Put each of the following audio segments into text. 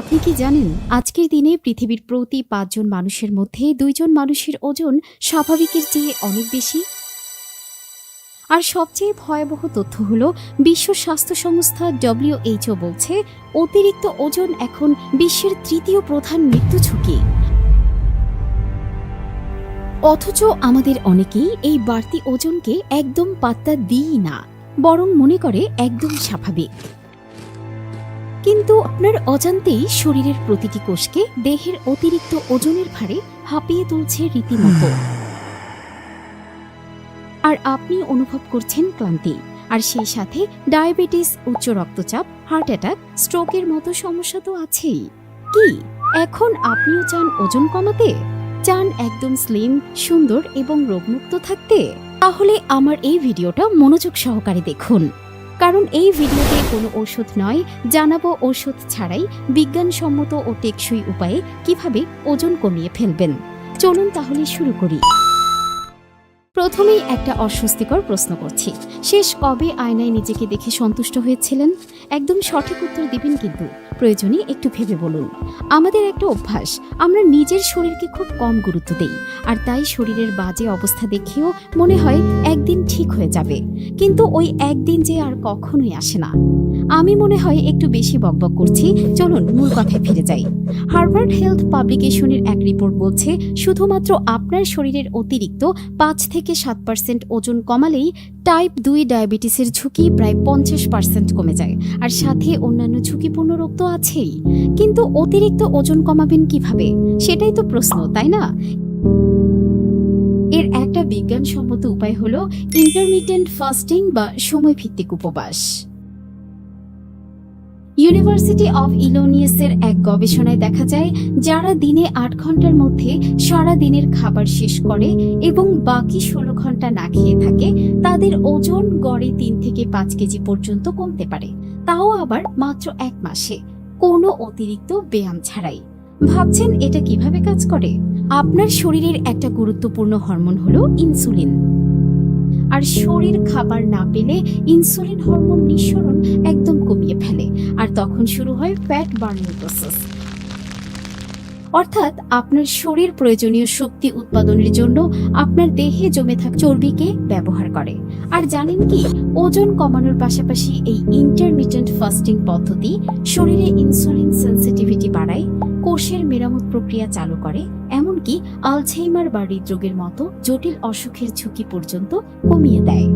আপনি কি জানেন, আজকের দিনে পৃথিবীর প্রতি পাঁচজন মানুষের মধ্যে দুইজন মানুষের ওজন স্বাভাবিকের চেয়ে অনেক বেশি? আর সবচেয়ে ভয়াবহ তথ্য হল, বিশ্ব স্বাস্থ্য সংস্থা ডব্লিউএইচও বলছে, অতিরিক্ত ওজন এখন বিশ্বের তৃতীয় প্রধান মৃত্যু ঝুঁকি। অথচ আমাদের অনেকেই এই বাড়তি ওজনকে একদম পাত্তা দিই না, বরং মনে করে একদম স্বাভাবিক। কিন্তু আপনার অজান্তেই শরীরের প্রতিটি কোষকে দেহের অতিরিক্ত ওজনের ভারে হাঁপিয়ে তুলছে রীতিমতো। আর আপনি অনুভব করছেন ক্লান্তি, আর সেই সাথে ডায়াবেটিস, উচ্চ রক্তচাপ, হার্ট অ্যাটাক, স্ট্রোকের মতো সমস্যা তো আছেই। কি, এখন আপনিও চান ওজন কমাতে? চান একদম স্লিম সুন্দর এবং রোগমুক্ত থাকতে? তাহলে আমার এই ভিডিওটা মনোযোগ সহকারে দেখুন। কারণ এই ভিডিওতে কোনো ওষুধ নয়, জানাব ওষুধ ছাড়াই বিজ্ঞানসম্মত ও টেকসই উপায়ে কীভাবে ওজন কমিয়ে ফেলবেন। চলুন তাহলে শুরু করি। প্রথমেই একটা অস্বস্তিকর প্রশ্ন করছি। শেষ কবে আয়নায় নিজেকে দেখে সন্তুষ্ট হয়েছিলেন? একদম সঠিক উত্তর দিবেন কিন্তু। প্রয়োজনে একটু ভেবে বলুন। আমাদের একটা অভ্যাস, আমরা নিজের শরীরকে খুব কম গুরুত্ব দেই, আর তাই শরীরের বাজে অবস্থা দেখেও মনে হয় একদিন ঠিক হয়ে যাবে। কিন্তু ওই একদিন যে আর কখনোই আসে না। আমি মনে হয় একটু বেশি বকবক করছি। চলুন, মূল কথায় ফিরে যাই। হার্ভার্ড হেলথ পাবলিকেশনের এক রিপোর্ট বলছে, শুধুমাত্র আপনার শরীরের অতিরিক্ত পাঁচ থেকে সাত পার্সেন্ট ওজন কমালেই টাইপ দুই ডায়াবেটিসের ঝুঁকি প্রায় পঞ্চাশ পার্সেন্ট কমে যায়। আর সাথে অন্যান্য ঝুঁকিপূর্ণ রোগ তো আছেই। কিন্তু অতিরিক্ত ওজন কমাবেন কীভাবে? সেটাই তো প্রশ্ন, তাই না? এর একটা বিজ্ঞানসম্মত উপায় হলো ইন্টারমিটেন্ট ফাস্টিং বা সময়ভিত্তিক উপবাস। ইউনিভার্সিটি অফ ইলোনিয়াসের এক গবেষণায় দেখা যায়, যারা দিনে আট ঘণ্টার মধ্যে সারা দিনের খাবার শেষ করে এবং বাকি ষোলো ঘণ্টা না খেয়ে থাকে, তাদের ওজন গড়ে তিন থেকে পাঁচ কেজি পর্যন্ত কমতে পারে। তাও আবার মাত্র এক মাসে, কোনো অতিরিক্ত ব্যায়াম ছাড়াই। ভাবছেন এটা কীভাবে কাজ করে? আপনার শরীরের একটা গুরুত্বপূর্ণ হরমোন হলো ইনসুলিন। আর শরীর খাবার না পেলে ইনসুলিন হরমোন নিঃসরণ একদম কমিয়ে ফেলে। আর তখন শুরু হয় ফ্যাট বার্নিং প্রসেস অর্থাৎ আপনার শরীর প্রয়োজনীয় শক্তি উৎপাদনের জন্য আপনার দেহে জমে থাকা চর্বিকে ব্যবহার করে। আর জানেন কি, ওজন কমানোর পাশাপাশি এই ইন্টারমিটেন্ট ফাস্টিং পদ্ধতি শরীরে ইনসুলিন সেন্সিটিভিটি বাড়ায়, কোষের মেরামত প্রক্রিয়া চালু করে, এমনকি আলঝেইমার বা হৃদরোগের মতো জটিল অসুখের ঝুঁকি পর্যন্ত কমিয়ে দেয়।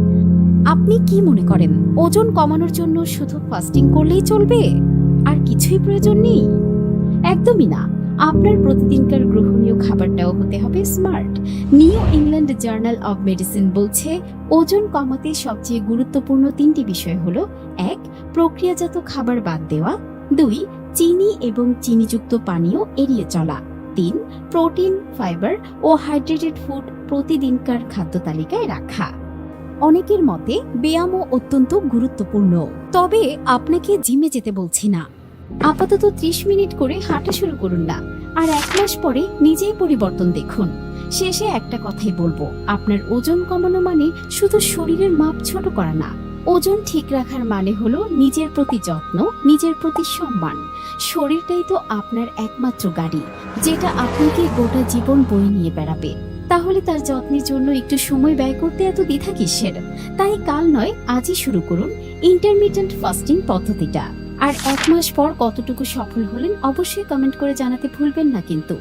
আপনি কি মনে করেন, ওজন কমানোর জন্য শুধু ফাস্টিং করলেই চলবে? আর কিছুই প্রয়োজন নেই? একদমই না। আপনার প্রতিদিনকার গ্রহণীয় খাবারটাও হতে হবে smart New England journal of medicine বলছে, ওজন কমাতে সবচেয়ে গুরুত্বপূর্ণ তিনটি বিষয় হলো, এক, প্রক্রিয়াজাত খাবার বাদ দেওয়া। দুই, চিনি এবং চিনিযুক্ত পানীয় এড়িয়ে চলা। তিন, প্রোটিন, ফাইবার ও হাইড্রেটেড ফুড প্রতিদিনকার খাদ্য তালিকায় রাখা। অনেকের মতে ব্যায়ামও অত্যন্ত গুরুত্বপূর্ণ। তবে আপনাকে জিমে যেতে বলছি না। আপাতত ত্রিশ মিনিট করে হাঁটা শুরু করুন না, আর এক মাস পরে নিজেই পরিবর্তন দেখুন। শেষে একটা কথাই বলব, আপনার ওজন কমানো মানে শুধু শরীরের মাপ ছোট করা না। ওজন ঠিক রাখার মানে হলো নিজের প্রতি যত্ন, নিজের প্রতি সম্মান। শরীরটাই তো আপনার একমাত্র গাড়ি, যেটা আপনাকে গোটা জীবন বয়ে নিয়ে বেড়াবে। তাহলে তার যত্নের জন্য একটু সময় ব্যয় করতে এত দ্বিধা কিসের? তাই কাল নয়, আজই শুরু করুন ইন্টারমিডিয়েন্ট ফাস্টিং পদ্ধতিটা। আর এক মাস পর কতটুকু সফল হলেন অবশ্যই কমেন্ট করে জানাতে ভুলবেন না কিন্তু।